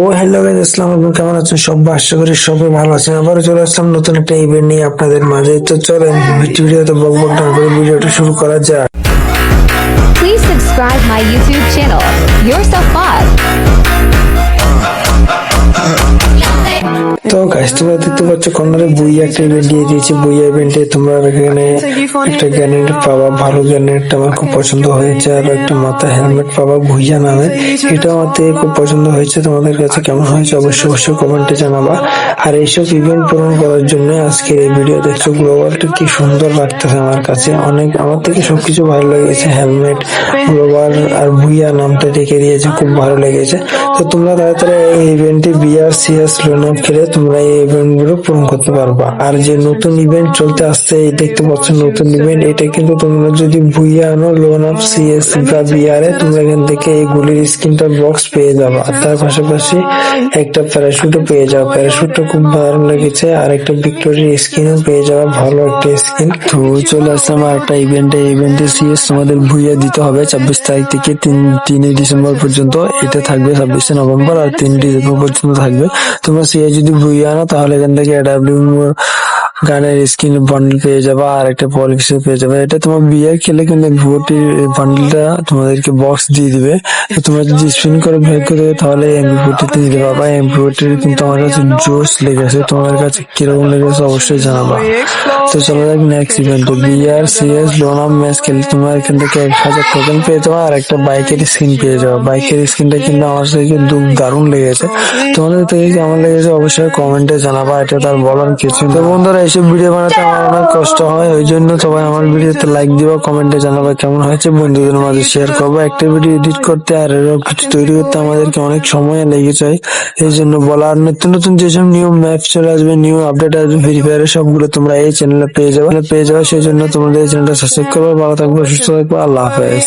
ও hello guys আসসালামু আলাইকুম, কেমন আছেন? সবাই আশা করি সবাই ভালো আছেন। আবারও চলে আসলাম নতুন একটা ইভেন্ট নিয়ে আপনাদের মাঝে। তো চলেন, ভিডিওতে বক বক না করে ভিডিওটা শুরু করা যাক। Please subscribe my YouTube channel. You're so দেখতে একটা ইভেন্ট দিয়ে তোমরা ভালো পছন্দ হয়েছে, আর একটা পাবা আমার থেকে খুব পছন্দ হয়েছে। তোমাদের কাছে কেমন হয়েছে অবশ্যই অবশ্যই কমেন্টে জানাবা। আর এইসব ইভেন্ট পূরণ করার জন্য আজকের এই ভিডিও দেখছ গ্লোবালটা কি সুন্দর লাগতেছে আমার কাছে। অনেক, আমার থেকে সবকিছু ভালো লেগেছে হেলমেট গ্লোবাল আর ভুইয়া নামটা রেখে দিয়েছে, খুব ভালো লেগেছে। তো তোমরা তাড়াতাড়ি এই ইভেন্টে বিআর সিএস লোন খেলে, তোমরা এই ইভেন্টগুলো পূরণ করতে পারবা। আর যে নতুন ইভেন্ট চলতে আসছে, এই দেখতে পাচ্ছ নতুন ইভেন্ট এটা কিন্তু তোমরা যদি আনো লোন আপ সিএস বা তোমরা এখান থেকে এই গুলির বক্স পেয়ে যাবা। আর তার পাশাপাশি একটা প্যারাশুটও পেয়ে যাবে। প্যারাশুটটা খুব ভালো লেগেছে। আর একটা ভিক্টোরিয়ার স্কিনও পেয়ে যাওয়া ভালো একটা স্কিন তো চলে আসলাম আর একটা ইভেন্টে ইভেন্টে সিএস তোমাদের ভুইয়া দিতে হবে ছাব্বিশ তারিখ থেকে তিন তিনই ডিসেম্বর পর্যন্ত। এটা থাকবে ছাব্বিশে নভেম্বর আর তিন ডিসেম্বর পর্যন্ত থাকবে। তোমরা সিএস যদি ভুইয়া আনো তাহলে এখান থেকে ডাব্লিউ গানের স্কিন বান্ডেল পেয়ে যাবা, আর একটা পলিক্স পেয়ে যাবে। এটা তোমার বিয়ে খেলে কিন্তু ভিভোটির বান্ডেলটা তোমাদেরকে বক্স দিয়ে দিবে। তো তোমরা যদি স্পিন করে ভেগ করে দেবে তাহলে এমপি ফোরটিতে নিতে পারবা। এমপি ফোরটির কিন্তু আমার কাছে জোস লেগেছে তোমাদের কাছে কীরকম লেগেছে অবশ্যই জানাবা। তো চলো যাক নেক্সট ইভেন্ট বিআর সিএস লোনাম ম্যাচ খেলে তোমরা এখান থেকে এক হাজার টোকেন পেয়ে যাবা, আর একটা বাইকের স্কিন পেয়ে যাবা। বাইকের স্কিনটা কিন্তু আমার থেকে কিন্তু দারুণ লেগেছে। তোমাদের থেকে কেমন লেগেছে অবশ্যই কমেন্টে জানাবা। এটা তার বলার কিছু তো বন্ধুরা এইসব ভিডিও বানাতে আমার অনেক কষ্ট হয়, ওই জন্য সবাই আমার ভিডিওতে লাইক দিবা কমেন্টে জানাবা কেমন হয়েছে, বন্ধুদের মাঝে শেয়ার করব। একটা ভিডিও এডিট করতে আর এরকম কিছু তৈরি করতে আমাদেরকে অনেক সময় লেগে যায়। এই জন্য বলা, আর নতুন নতুন যেসব নিউ ম্যাপ চলে আসবে নিউ আপডেট আসবে ফ্রি ফায়ারের সবগুলো তোমরা এই চ্যানেলে পেয়ে যাবে। পেয়ে যাবে, সেই জন্য তোমাদের এই চ্যানেলটা সাবস্ক্রাইব করবে, ভালো থাকবে, সুস্থ থাকবে, আল্লাহ হাফেজ।